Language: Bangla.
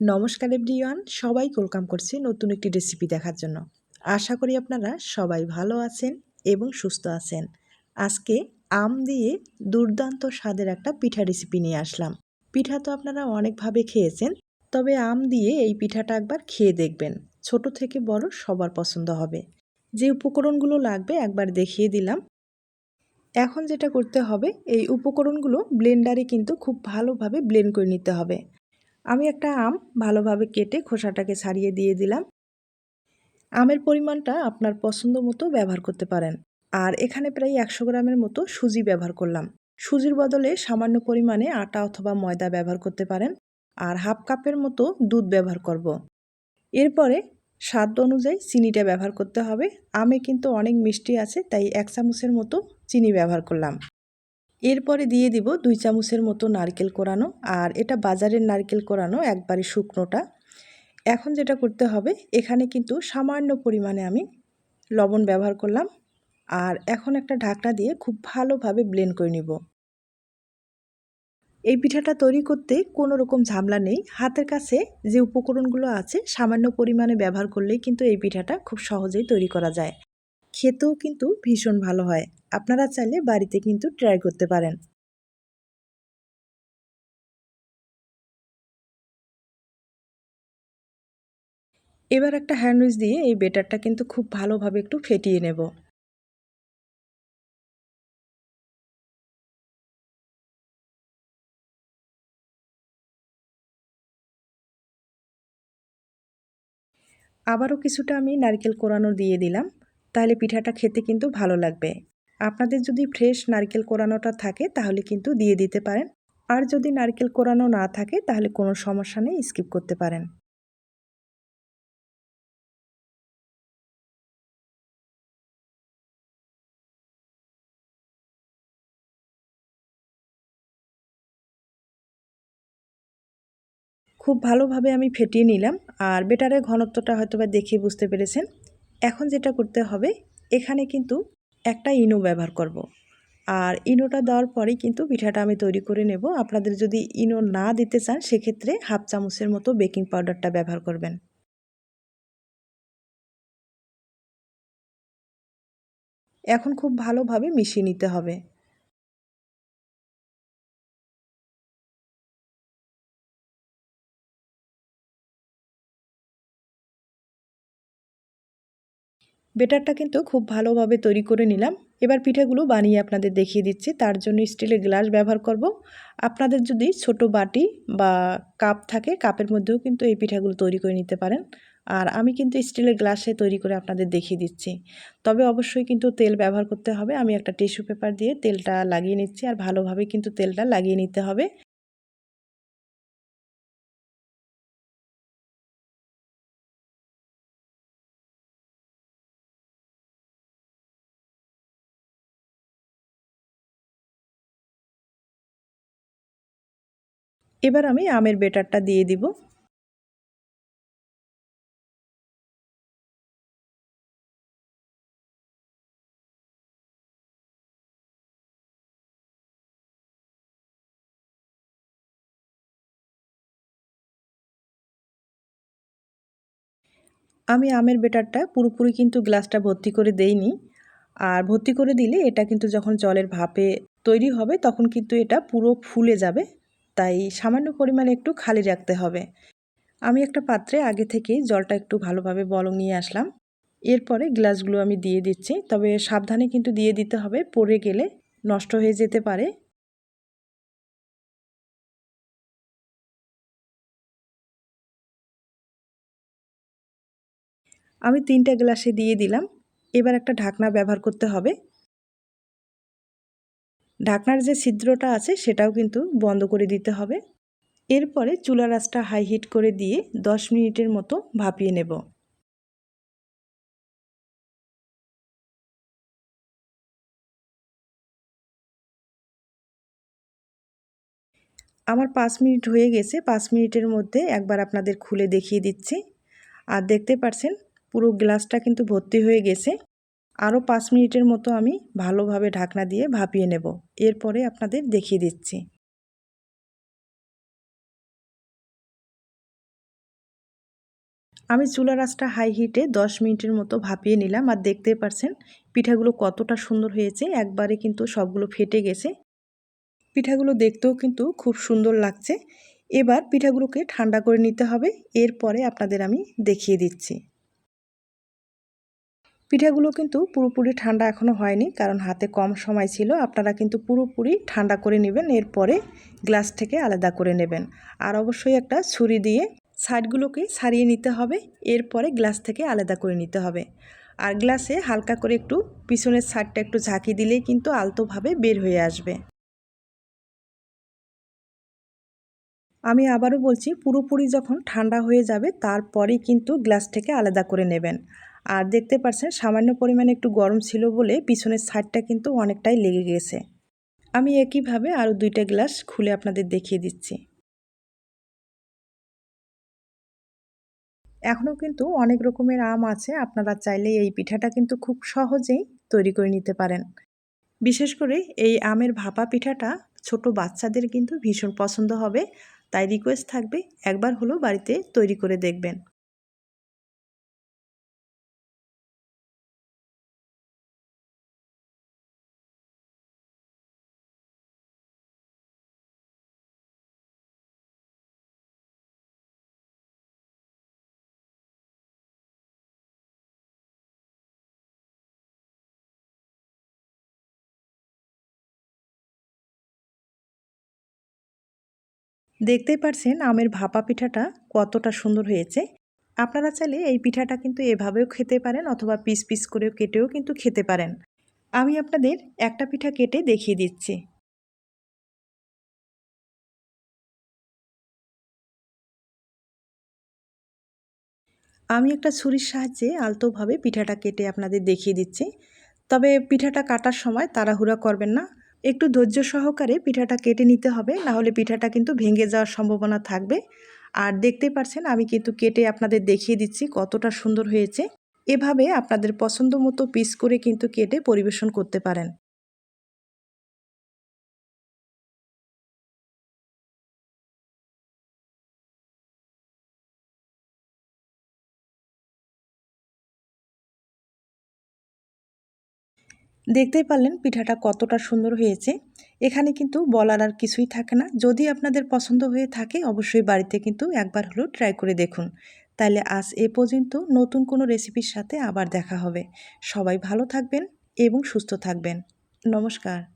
নমস্কার এভরিওয়ান সবাই ওয়েলকাম করছি নতুন একটি রেসিপি দেখার জন্য। আশা করি আপনারা সবাই ভালো আছেন এবং সুস্থ আছেন। আজকে আম দিয়ে দুর্দান্ত স্বাদের একটা পিঠা রেসিপি নিয়ে আসলাম। পিঠা তো আপনারা অনেকভাবে খেয়েছেন, তবে আম দিয়ে এই পিঠাটা একবার খেয়ে দেখবেন। ছোট থেকে বড় সবার পছন্দ হবে। যে উপকরণগুলো লাগবে একবার দেখিয়ে দিলাম। এখন যেটা করতে হবে, এই উপকরণগুলো ব্লেন্ডারে কিন্তু খুব ভালোভাবে ব্লেন্ড করে নিতে হবে। আমি একটা আম ভালোভাবে কেটে খোসাটাকে ছাড়িয়ে দিয়ে দিলাম। আমের পরিমাণটা আপনার পছন্দ মতো ব্যবহার করতে পারেন। আর এখানে প্রায় একশো গ্রামের মতো সুজি ব্যবহার করলাম। সুজির বদলে সামান্য পরিমাণে আটা অথবা ময়দা ব্যবহার করতে পারেন। আর হাফ কাপের মতো দুধ ব্যবহার করব। এরপরে স্বাদ অনুযায়ী চিনিটা ব্যবহার করতে হবে। আমে কিন্তু অনেক মিষ্টি আছে, তাই এক চামচের মতো চিনি ব্যবহার করলাম। এরপরে দিয়ে দিব দুই চামচের মতো নারকেল কোরানো, আর এটা বাজারের নারকেল কোরানো, একবারে শুকনোটা। এখন যেটা করতে হবে, এখানে কিন্তু সামান্য পরিমাণে আমি লবণ ব্যবহার করলাম, আর এখন একটা ঢাকনা দিয়ে খুব ভালোভাবে ব্লেন্ড করে নিব। এই পিঠাটা তৈরি করতে কোনো রকম ঝামলা নেই। হাতের কাছে যে উপকরণগুলো আছে, সামান্য পরিমাণে ব্যবহার করলেই কিন্তু এই পিঠাটা খুব সহজেই তৈরি করা যায়। খেতেও কিন্তু ভীষণ ভালো হয়। আপনারা চাইলে বাড়িতে কিন্তু ট্রাই করতে পারেন। এবার একটা হ্যান্ডউইচ দিয়ে এই বেটারটা কিন্তু খুব ভালোভাবে একটু ফেটিয়ে নেব। আবারও কিছুটা আমি নারকেল কোরানো দিয়ে দিলাম। তাহলে পিঠাটা খেতে কিন্তু ভালো লাগবে। আপনাদের যদি ফ্রেশ নারকেল কোরানোটা থাকে, তাহলে কিন্তু দিয়ে দিতে পারেন। আর যদি নারকেল কোরানো না থাকে, তাহলে কোনো সমস্যা নেই স্কিপ করতে পারেন। খুব ভালোভাবে আমি ফেটিয়ে নিলাম। আর বেটারের ঘনত্বটা হয়তো বা দেখে বুঝতে পেরেছেন। এখন যেটা করতে হবে, এখানে কিন্তু একটা ইনো ব্যবহার করব। আর ইনোটা দেওয়ার পরেই কিন্তু পিঠাটা আমি তৈরি করে নেব। আপনাদের যদি ইনো না দিতে চান, সেক্ষেত্রে হাফ চামচের মতো বেকিং পাউডারটা ব্যবহার করবেন। এখন খুব ভালোভাবে মিশিয়ে নিতে হবে। বেটারটা কিন্তু খুব ভালোভাবে তৈরি করে নিলাম। এবার পিঠাগুলো বানিয়ে আপনাদের দেখিয়ে দিচ্ছি। তার জন্য স্টিলের গ্লাস ব্যবহার করব। আপনাদের যদি ছোট বাটি বা কাপ থাকে, কাপের মধ্যেও কিন্তু এই পিঠাগুলো তৈরি করে নিতে পারেন। আর আমি কিন্তু স্টিলের গ্লাসে তৈরি করে আপনাদের দেখিয়ে দিচ্ছি। তবে অবশ্যই কিন্তু তেল ব্যবহার করতে হবে। আমি একটা টিস্যু পেপার দিয়ে তেলটা লাগিয়ে নিচ্ছি আর ভালোভাবে কিন্তু তেলটা লাগিয়ে নিতে হবে। এবার আমি আমের বেটারটা দিয়ে দিব। আমি আমের বেটারটা পুরোপুরি কিন্তু গ্লাসটা ভর্তি করে দেইনি। আর ভর্তি করে দিলে এটা কিন্তু যখন জলের ভাপে তৈরি হবে তখন কিন্তু এটা পুরো ফুলে যাবে। তাই সামান্য পরিমাণে একটু খালি রাখতে হবে। আমি একটা পাত্রে আগে থেকেই জলটা একটু ভালোভাবে বলং নিয়ে আসলাম। এরপরে গ্লাসগুলো আমি দিয়ে দিচ্ছি, তবে সাবধানে কিন্তু দিয়ে দিতে হবে, পড়ে গেলে নষ্ট হয়ে যেতে পারে। আমি তিনটা গ্লাসে দিয়ে দিলাম। এবার একটা ঢাকনা ব্যবহার করতে হবে। ঢাকনার যে ছিদ্রটা আছে সেটাও কিন্তু বন্ধ করে দিতে হবে। এরপরে চুলা রাসটা হাই হিট করে দিয়ে 10 মিনিটের মতো ভাপিয়ে নেব। আমার পাঁচ মিনিট হয়ে গেছে, পাঁচ মিনিটের মধ্যে একবার আপনাদের খুলে দেখিয়ে দিচ্ছি। আর দেখতে পাচ্ছেন পুরো গ্লাসটা কিন্তু ভর্তি হয়ে গেছে। আরও পাঁচ মিনিটের মতো আমি ভালোভাবে ঢাকনা দিয়ে ভাপিয়ে নেব। এরপরে আপনাদের দেখিয়ে দিচ্ছি। আমি চুলা রাসটা হাই হিটে 10 মিনিটের মতো ভাপিয়ে নিলাম আর দেখতে পারছেন পিঠাগুলো কতটা সুন্দর হয়েছে, একবারে কিন্তু সবগুলো ফেটে গেছে। পিঠাগুলো দেখতেও কিন্তু খুব সুন্দর লাগছে। এবার পিঠাগুলোকে ঠান্ডা করে নিতে হবে। এরপরে আপনাদের আমি দেখিয়ে দিচ্ছি। পিঠাগুলো কিন্তু পুরোপুরি ঠান্ডা এখনও হয়নি, কারণ হাতে কম সময় ছিল। আপনারা কিন্তু পুরোপুরি ঠান্ডা করে নেবেন, এরপরে গ্লাস থেকে আলাদা করে নেবেন। আর অবশ্যই একটা ছুরি দিয়ে সাইডগুলোকে সারিয়ে নিতে হবে, এরপরে গ্লাস থেকে আলাদা করে নিতে হবে। আর গ্লাসে হালকা করে একটু পিছনের সাইডটা একটু ঝাঁকি দিলেই কিন্তু আলতোভাবে বের হয়ে আসবে। আমি আবারও বলছি, পুরোপুরি যখন ঠান্ডা হয়ে যাবে, তারপরেই কিন্তু গ্লাস থেকে আলাদা করে নেবেন। আর দেখতে পাচ্ছেন সামান্য পরিমাণে একটু গরম ছিল বলে পিছনের সাইডটা কিন্তু অনেকটাই লেগে গেছে। আমি একইভাবে আরও দুইটা গ্লাস খুলে আপনাদের দেখিয়ে দিচ্ছি। এখনও কিন্তু অনেক রকমের আম আছে, আপনারা চাইলে এই পিঠাটা কিন্তু খুব সহজেই তৈরি করে নিতে পারেন। বিশেষ করে এই আমের ভাপা পিঠাটা ছোট বাচ্চাদের কিন্তু ভীষণ পছন্দ হবে, তাই রিকোয়েস্ট থাকবে একবার হলো বাড়িতে তৈরি করে দেখবেন। দেখতেই পারছেন আমের ভাপা পিঠাটা কতটা সুন্দর হয়েছে। আপনারা চাইলে এই পিঠাটা কিন্তু এভাবেও খেতে পারেন অথবা পিস পিস করেও কেটেও কিন্তু খেতে পারেন। আমি আপনাদের একটা পিঠা কেটে দেখিয়ে দিচ্ছি। আমি একটা ছুরির সাহায্যে আলতোভাবে পিঠাটা কেটে আপনাদের দেখিয়ে দিচ্ছি। তবে পিঠাটা কাটার সময় তাড়াহুড়া করবেন না। একটু ধৈর্য সহকারে পিঠাটা কেটে নিতে হবে, নাহলে পিঠাটা কিন্তু ভেঙে যাওয়ার সম্ভাবনা থাকবে। আর দেখতে পারছেন আমি কিন্তু কেটে আপনাদের দেখিয়ে দিচ্ছি কতটা সুন্দর হয়েছে। এভাবে আপনাদের পছন্দ মতো পিস করে কিন্তু কেটে পরিবেশন করতে পারেন। দেখতেই পারলেন পিঠাটা কতটা সুন্দর হয়েছে। এখানে কিন্তু বলার আর কিছুই থাকে না। যদি আপনাদের পছন্দ হয়ে থাকে, অবশ্যই বাড়িতে কিন্তু একবার হলেও ট্রাই করে দেখুন। তাহলে আজ এ পর্যন্ত নতুন কোনো রেসিপির সাথে আবার দেখা হবে। সবাই ভালো থাকবেন এবং সুস্থ থাকবেন। নমস্কার।